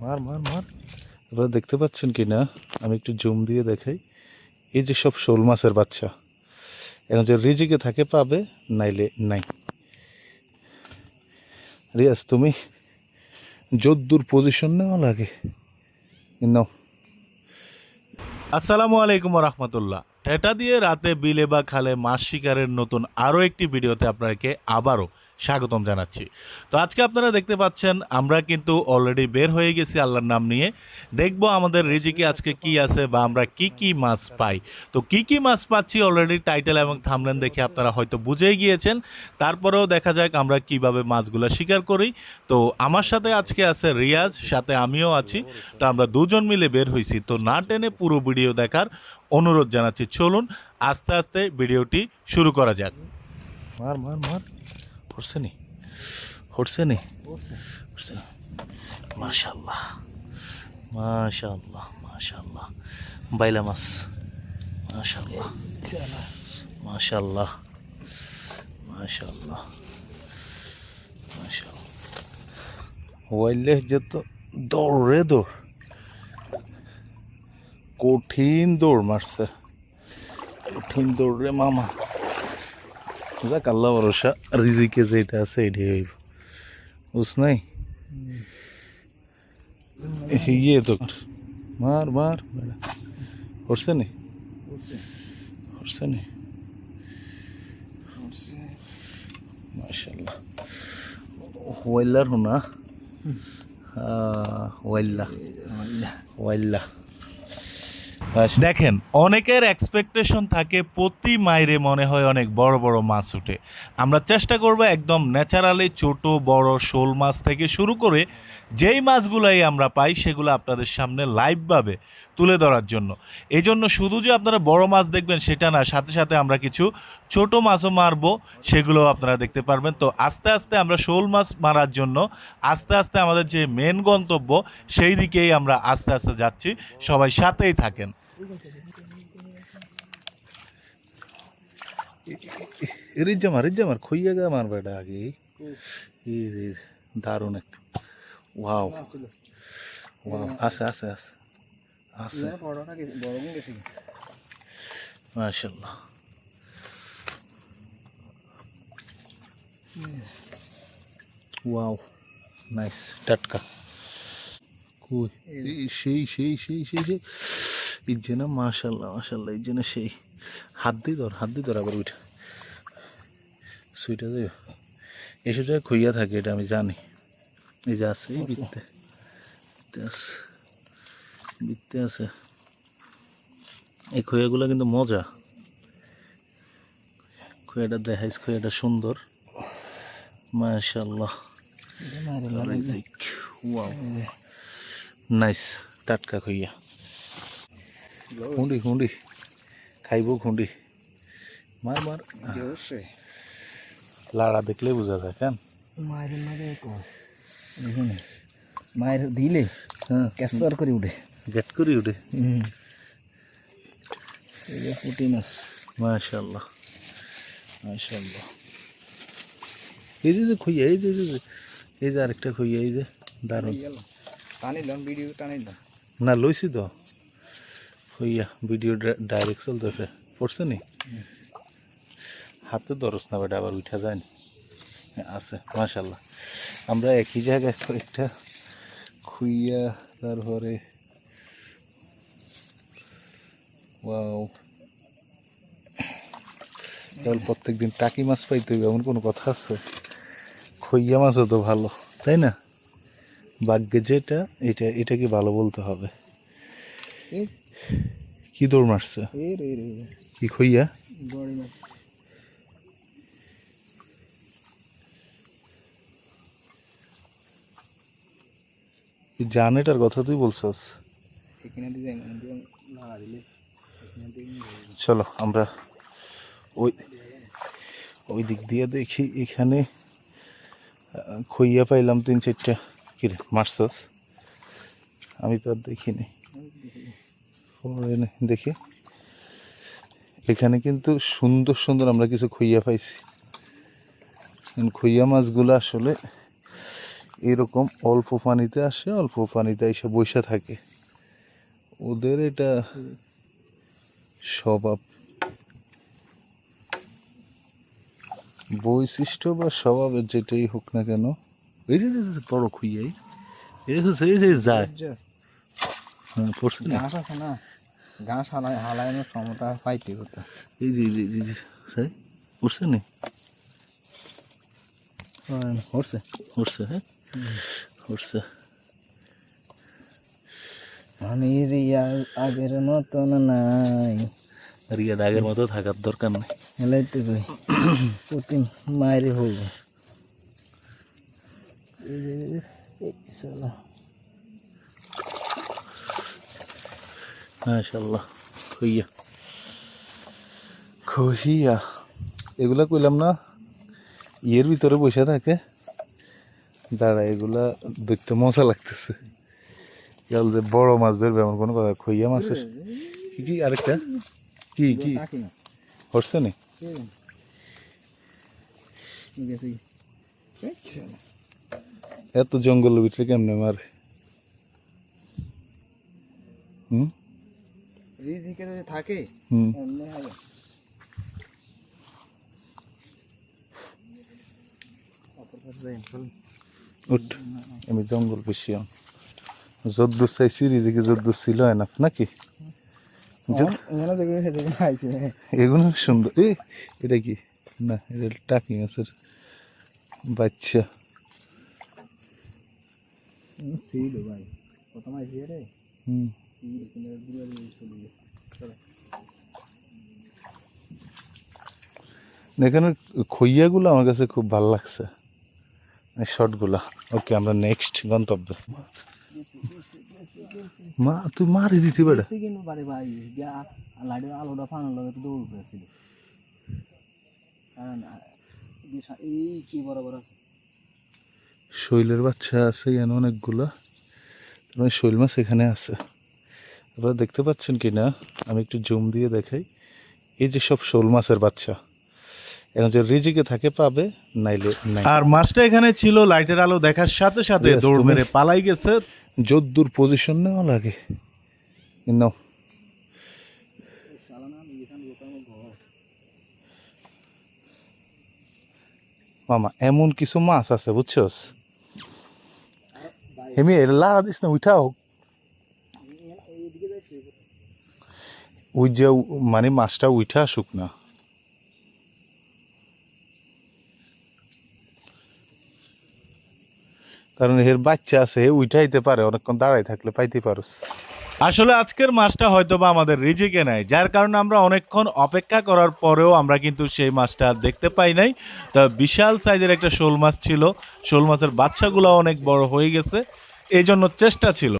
মার মার মার। আপনারা দেখতে পাচ্ছেন কি না? আমি একটু জুম দিয়ে দেখাই। এই যে সব শোল মাছের বাচ্চা এখন যে রিজিকে থাকে পাবে, নাইলে নাই। রিয়াজ, তুমি যদ্দূর পজিশন নেওয়া লাগে। নাও। আসসালামু আলাইকুম রহমতুল্লাহ। টেটা দিয়ে রাতে বিলে বা খালে মাছ শিকারের নতুন আরও একটি ভিডিওতে আপনাকে আবারও স্বাগতম জানাচ্ছি। তো আজকে আপনারা দেখতে পাচ্ছেন, আমরা কিন্তু অলরেডি বের হয়ে গেছি আল্লাহর নাম নিয়ে। দেখব আমাদের রিজিকে আজকে কি আছে বা আমরা কি কি মাছ পাই। তো কি কি মাছ পাচ্ছি অলরেডি টাইটেল এবং থামলেন দেখে আপনারা হয়তো বুঝেই গিয়েছেন। তারপরেও দেখা যাক আমরা কীভাবে মাছগুলো শিকার করি। তো আমার সাথে আজকে আছে রিয়াজ, সাথে আমিও আছি। তো আমরা দুজন মিলে বের হয়েছি তো না টেনে পুরো ভিডিও দেখার অনুরোধ জানাচ্ছি। চলুন আস্তে আস্তে ভিডিওটি শুরু করা যাক। মার মার মার। হরছে নি? হরছে নি? হরছে। মাশাল্লাহ মাশাল্লাহ মাশাল্লাহ বাইলা মাছ। মাশাল্লাহ মাশাল্লাহ মাশাল্লাহ মাশাল্লাহ ওয়াইলে যেত দৌড়ে দৌড়। কঠিন দৌড় মারছে। কঠিন দৌড় রে মামা। যাক, আল্লাহ ভরসা, রিজিকে যেটা আছে এটাই হইব। বুঝ নাই? ইয়ে তো। মার মার। করছে নি? করছে নি? মাশাল্লাহ ওয়াইলার হোনা? ওয়াইল্লা। ওয়াইল্লা। দেখেন, অনেকের এক্সপেকটেশন থাকে প্রতি মাইরে মনে হয় অনেক বড় বড় মাছ উঠে। আমরা চেষ্টা করব একদম ন্যাচারালি ছোট, বড়, শোল মাছ থেকে শুরু করে যেই মাছগুলাই আমরা পাই সেগুলো আপনাদের সামনে লাইভভাবে তুলে ধরার জন্য। এই জন্য শুধু যে আপনারা বড় মাছ দেখবেন সেটা না, সাথে সাথে আমরা কিছু ছোট মাছও মারবো সেগুলো আপনারা দেখতে পারবেন। তো আস্তে আস্তে আমরা শোল মাছ মারার জন্য আস্তে আস্তে আমাদের যে মেন গন্তব্য, সেই দিকেই আমরা আস্তে আস্তে যাচ্ছি। সবাই সাথেই থাকেন। রিজ্জামার রিজ্জামার খুইয়া গা মার বেটা আগে এই রে, দারুণ একটা ওয়াও ওয়াও আছে আছে আছে আছে মাশাল্লাহ ওয়াও নাইস টাটকা কই এই সেই সেই সেই সেই সেই এই যে না মাশাল্লাহ মাশাল্লাহ এই যে না সেই। হাত দিয়ে ধর হাত দিয়ে ধর আবার উঠে। সুইটা দেব। এসে যায় খুইয়া থাকে এটা আমি জানি। এই যে আছে বিত্তে বিত্তে আছে। বিত্তে আছে। এই খইয়াগুলো কিন্তু মজা। খইয়াটা দেখাইস খইয়াটা সুন্দর। মাশাল্লাহ। নাইস টাটকা খইয়া। খুঁড়ি খুঁড়ি খাইব খুঁড়ি মার মার। লাড়া দেখলে বোঝা যায় কেন? মায়ের মারে মায়ের দিলে হ্যাঁ। ক্যাসার করে উঠে। গেট করি উঠে। এই যে পুঁটি মাছ। মাশাল্লাহ মাশাল্লাহ এই যে যে খুইয়া এই যে এই যে এই যে। আরেকটা খুইয়া এই যে দারুণ। টানিলাম ভিডিও টানিলাম। না লইছি তো। হইয়া ভিডিও ডাইরেক্ট চলতেছে। পড়ছে নি? হাতে দরস না বেটা, আবার উঠা যায়নি আছে মাশাল্লাহ আমরা একই জায়গায় কয়েকটা খুইয়া, তারপরে ওয়াও। প্রত্যেক দিন টাকি মাছ পাইতে হবে এমন কোনো কথা আছে? খইয়া মাছও তো ভালো, তাই না? ভাগ্যে যেটা, এটা, এটাকে ভালো বলতে হবে। কি দৌড় মারছে? কি খইয়া? জানেটার কথা তুই বলছস? মানে চলো আমরা ওই ওই দিক দিয়ে দেখি এখানে খইয়া পাইলাম তিন চারটা কিরে মারছস? আমি তো আর দেখিনি। দেখি এখানে কিন্তু সুন্দর সুন্দর আমরা কিছু খইয়া পাইছি খইয়া মাছগুলো আসলে এরকম অল্প পানিতে আসে অল্প পানিতে এসে বসে থাকে ওদের এটা স্বভাব বৈশিষ্ট্য বা স্বভাবের যেটাই হোক না কেন এই যে বড় খুইয়াই যায় হ্যাঁ পড়ছে না ঘাস হালায় হালানোর ক্ষমতা পাইতে হতো এই এই যে এই যে সাই পড়ছে না হ্যাঁ আমি আগের মতন নাই আর ইয়ে আগের মতো থাকার দরকার নেই কই প্রতি মায়ের যে এই যে, এই চলো মাশাল্লাহ খুইয়া। খুইয়া? এগুলা কইলাম না, ইয়ের ভিতরে বসে থাকে। দাঁড়া, এগুলা দেখতে মজা লাগতেছে। গেল যে বড় মাছ ধরবে, এমন কোনো কথা, খুইয়া মাছের কি কি, আরেকটা? কি কি? না নি? এত জঙ্গলের ভিতরে কেমনে মারে? হুম? রিজিকে যদি থাকে এমনি হবে। উঠ আমি জঙ্গল বেশি যদ্দূর চাইছি রিজিকে যদ্দূর ছিল এনাফ নাকি? এগুলো সুন্দর। এ এটা কি? না এটা টাকি মাছের বাচ্চা। ছিল ভাই। প্রথম আইছে রে। হুম। এখানে খইয়াগুলো আমার কাছে খুব ভালো লাগছে। শর্টগুলা ওকে, আমরা নেক্সট গন্তব্য। মা, তুই মারি দিতে বেটা। বারে ভাই লাইটের আলোটা কি বড় বড় শৈলের বাচ্চা আছে এখানে অনেকগুলা। মানে শৈল মাছ এখানে আছে। আপনারা দেখতে পাচ্ছেন কি না আমি একটু জুম দিয়ে দেখাই। এই যে সব শোল মাছের বাচ্চা এখন যে রিজিকে থাকে পাবে নাইলে আর মাছটা এখানে ছিল লাইটের আলো দেখার সাথে সাথে দৌড় মেরে পালাই গেছে। যদ্দূর পজিশন নেওয়া লাগে। নাও। মামা এমন কিছু মাছ আছে বুঝছস? হেমি লাড়া দিস না, উঠাও। ওই যে মানে মাছটা উঠা আসুক না। কারণ এর বাচ্চা আছে উঠাইতে পারে, অনেকক্ষণ দাঁড়াই থাকলে পাইতে পারস। আসলে আজকের মাছটা হয়তো বা আমাদের রিজিকে নাই যার কারণে আমরা অনেকক্ষণ অপেক্ষা করার পরেও আমরা কিন্তু সেই মাছটা দেখতে পাই নাই। তা বিশাল সাইজের একটা শোল মাছ ছিল, শোল মাছের বাচ্চাগুলো অনেক বড় হয়ে গেছে। এই জন্য চেষ্টা ছিল।